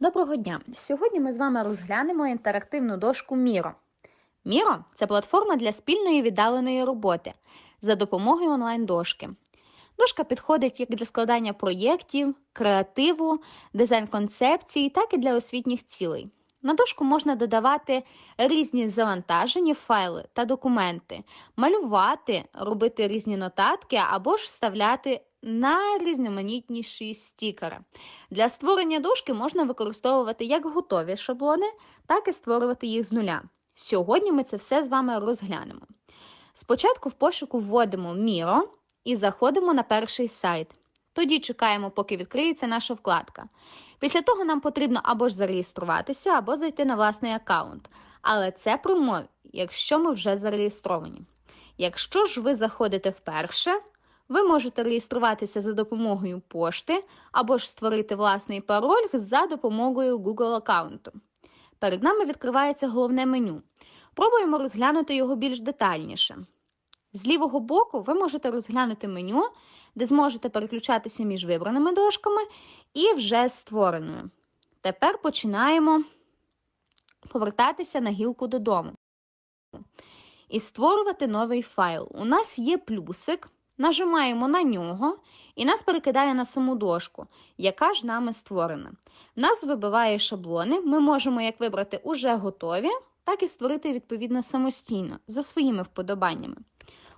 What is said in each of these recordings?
Доброго дня! Сьогодні ми з вами розглянемо інтерактивну дошку Міро. Міро це платформа для спільної віддаленої роботи за допомогою онлайн-дошки. Дошка підходить як для складання проєктів, креативу, дизайн концепцій, так і для освітніх цілей. На дошку можна додавати різні завантажені файли та документи, малювати, робити різні нотатки або ж вставляти найрізноманітніші стікери. Для створення дошки можна використовувати як готові шаблони, так і створювати їх з нуля. Сьогодні ми це все з вами розглянемо. Спочатку в пошуку вводимо Міро і заходимо на перший сайт. Тоді чекаємо, поки відкриється наша вкладка. Після того нам потрібно або ж зареєструватися, або зайти на власний аккаунт. Але це при умові, якщо ми вже зареєстровані. Якщо ж ви заходите вперше, ви можете реєструватися за допомогою пошти або ж створити власний пароль за допомогою Google аккаунту. Перед нами відкривається головне меню. Пробуємо розглянути його більш детальніше. З лівого боку ви можете розглянути меню, де зможете переключатися між вибраними дошками і вже створеною. Тепер починаємо повертатися на гілку додому. І створювати новий файл. У нас є плюсик, нажимаємо на нього і нас перекидає на саму дошку, яка ж нами створена. Нас вибиває шаблони, ми можемо як вибрати уже готові, так і створити відповідно самостійно, за своїми вподобаннями.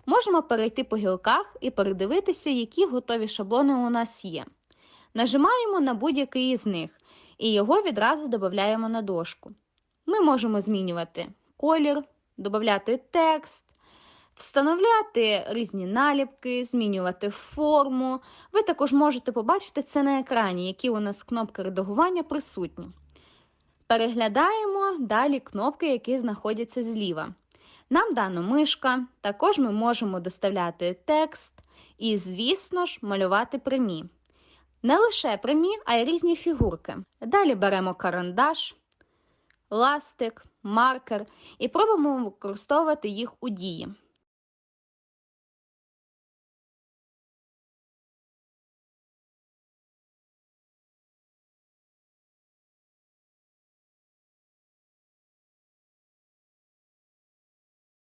Можемо перейти по гілках і передивитися, які готові шаблони у нас є. Нажимаємо на будь-який із них і його відразу додаємо на дошку. Ми можемо змінювати колір, додати текст, встановляти різні наліпки, змінювати форму. Ви також можете побачити це на екрані, які у нас кнопки редагування присутні. Переглядаємо далі кнопки, які знаходяться зліва. Нам дано мишка, також ми можемо доставляти текст і, звісно ж, малювати прямі. Не лише прямі, а й різні фігурки. Далі беремо карандаш, ластик, маркер і пробуємо використовувати їх у дії.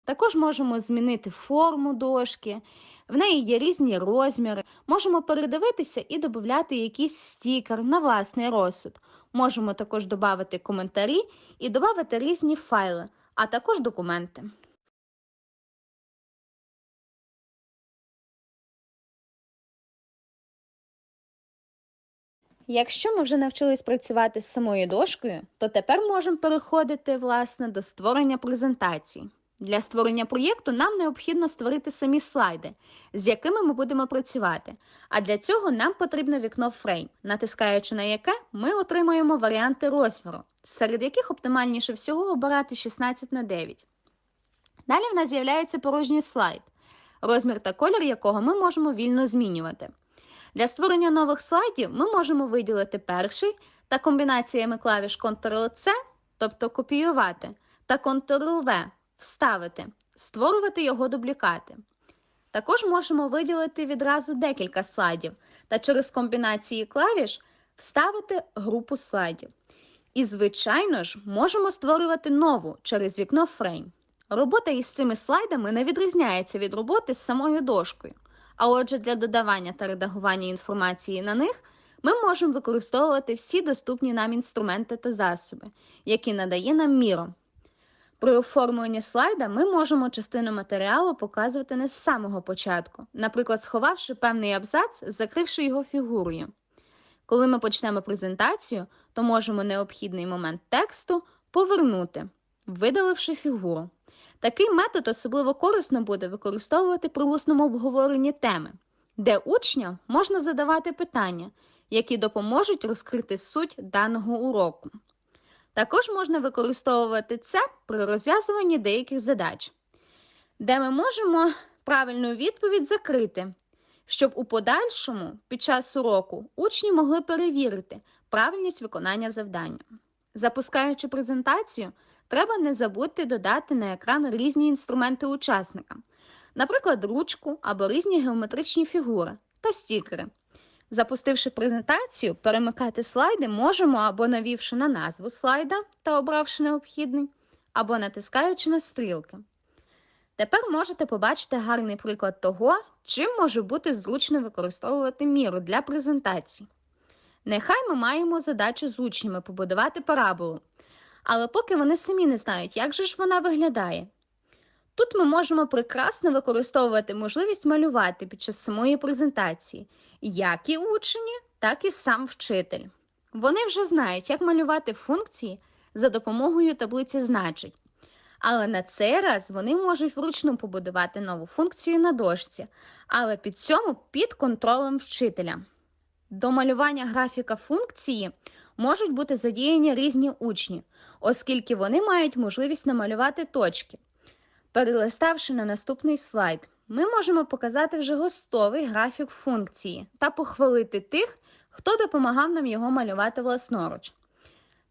Також можемо змінити форму дошки, в неї є різні розміри. Можемо передивитися і додати якийсь стікер на власний розсуд. Можемо також додати коментарі і додати різні файли, а також документи. Якщо ми вже навчились працювати з самою дошкою, то тепер можемо переходити власне до створення презентації. Для створення проєкту нам необхідно створити самі слайди, з якими ми будемо працювати. А для цього нам потрібно вікно Frame, натискаючи на яке ми отримуємо варіанти розміру, серед яких оптимальніше всього обирати 16 на 9. Далі в нас з'являється порожній слайд, розмір та колір якого ми можемо вільно змінювати. Для створення нових слайдів ми можемо виділити перший та комбінаціями клавіш Ctrl-C, тобто копіювати, та Ctrl-V Вставити, створювати його дублікати. Також можемо виділити відразу декілька слайдів та через комбінації клавіш вставити групу слайдів. І, звичайно ж, можемо створювати нову через вікно Frame. Робота із цими слайдами не відрізняється від роботи з самою дошкою. А отже, для додавання та редагування інформації на них ми можемо використовувати всі доступні нам інструменти та засоби, які надає нам Miro. При оформленні слайда ми можемо частину матеріалу показувати не з самого початку, наприклад, сховавши певний абзац, закривши його фігурою. Коли ми почнемо презентацію, то можемо необхідний момент тексту повернути, видаливши фігуру. Такий метод особливо корисно буде використовувати при усному обговоренні теми, де учням можна задавати питання, які допоможуть розкрити суть даного уроку. Також можна використовувати це при розв'язуванні деяких задач, де ми можемо правильну відповідь закрити, щоб у подальшому під час уроку учні могли перевірити правильність виконання завдання. Запускаючи презентацію, треба не забути додати на екран різні інструменти учасника, наприклад, ручку або різні геометричні фігури та стікери. Запустивши презентацію, перемикати слайди можемо або навівши на назву слайда та обравши необхідний, або натискаючи на стрілки. Тепер можете побачити гарний приклад того, чим може бути зручно використовувати міру для презентацій. Нехай ми маємо задачу з учнями побудувати параболу, але поки вони самі не знають, як же ж вона виглядає. Тут ми можемо прекрасно використовувати можливість малювати під час самої презентації, як і учні, так і сам вчитель. Вони вже знають, як малювати функції за допомогою таблиці значень. Але на цей раз вони можуть вручну побудувати нову функцію на дошці, але під цьому під контролем вчителя. До малювання графіка функції можуть бути задіяні різні учні, оскільки вони мають можливість намалювати точки. Перелиставши на наступний слайд, ми можемо показати вже готовий графік функції та похвалити тих, хто допомагав нам його малювати власноруч.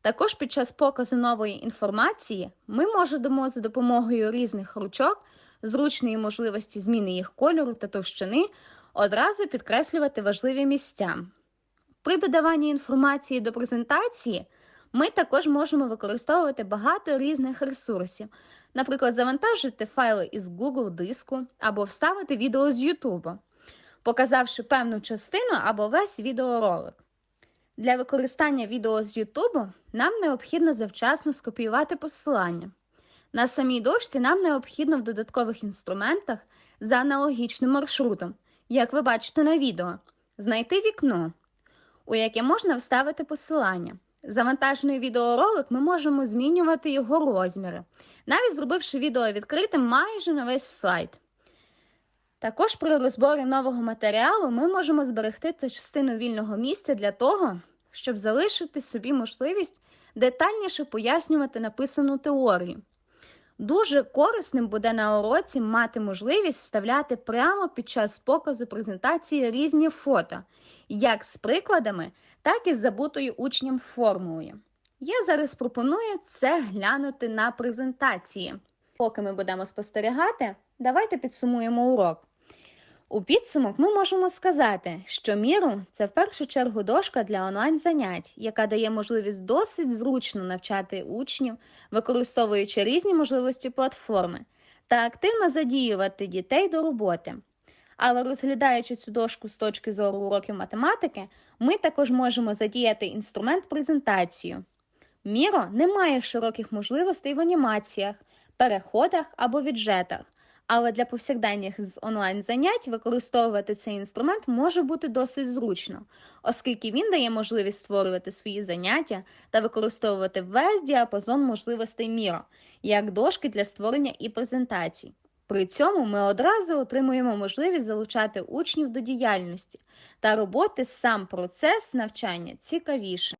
Також під час показу нової інформації ми можемо за допомогою різних ручок, зручної можливості зміни їх кольору та товщини одразу підкреслювати важливі місця. При додаванні інформації до презентації ми також можемо використовувати багато різних ресурсів, наприклад, завантажити файли із Google диску або вставити відео з YouTube, показавши певну частину або весь відеоролик. Для використання відео з YouTube нам необхідно завчасно скопіювати посилання. На самій дошці нам необхідно в додаткових інструментах за аналогічним маршрутом, як ви бачите на відео, знайти вікно, у яке можна вставити посилання. Завантажений відеоролик ми можемо змінювати його розміри, навіть зробивши відео відкритим майже на весь слайд. Також при розборі нового матеріалу ми можемо зберегти частину вільного місця для того, щоб залишити собі можливість детальніше пояснювати написану теорію. Дуже корисним буде на уроці мати можливість вставляти прямо під час показу презентації різні фото, як з прикладами, так і з забутою учнем формулою. Я зараз пропоную це глянути на презентації. Поки ми будемо спостерігати, давайте підсумуємо урок. У підсумок ми можемо сказати, що Міру це в першу чергу дошка для онлайн-занять, яка дає можливість досить зручно навчати учнів, використовуючи різні можливості платформи, та активно задіювати дітей до роботи. Але розглядаючи цю дошку з точки зору уроків математики, ми також можемо задіяти інструмент презентацію. Міро не має широких можливостей в анімаціях, переходах або віджетах. Але для повсякденних з онлайн-занять використовувати цей інструмент може бути досить зручно, оскільки він дає можливість створювати свої заняття та використовувати весь діапазон можливостей Міро, як дошки для створення і презентацій. При цьому ми одразу отримуємо можливість залучати учнів до діяльності та роботи сам процес навчання цікавіше.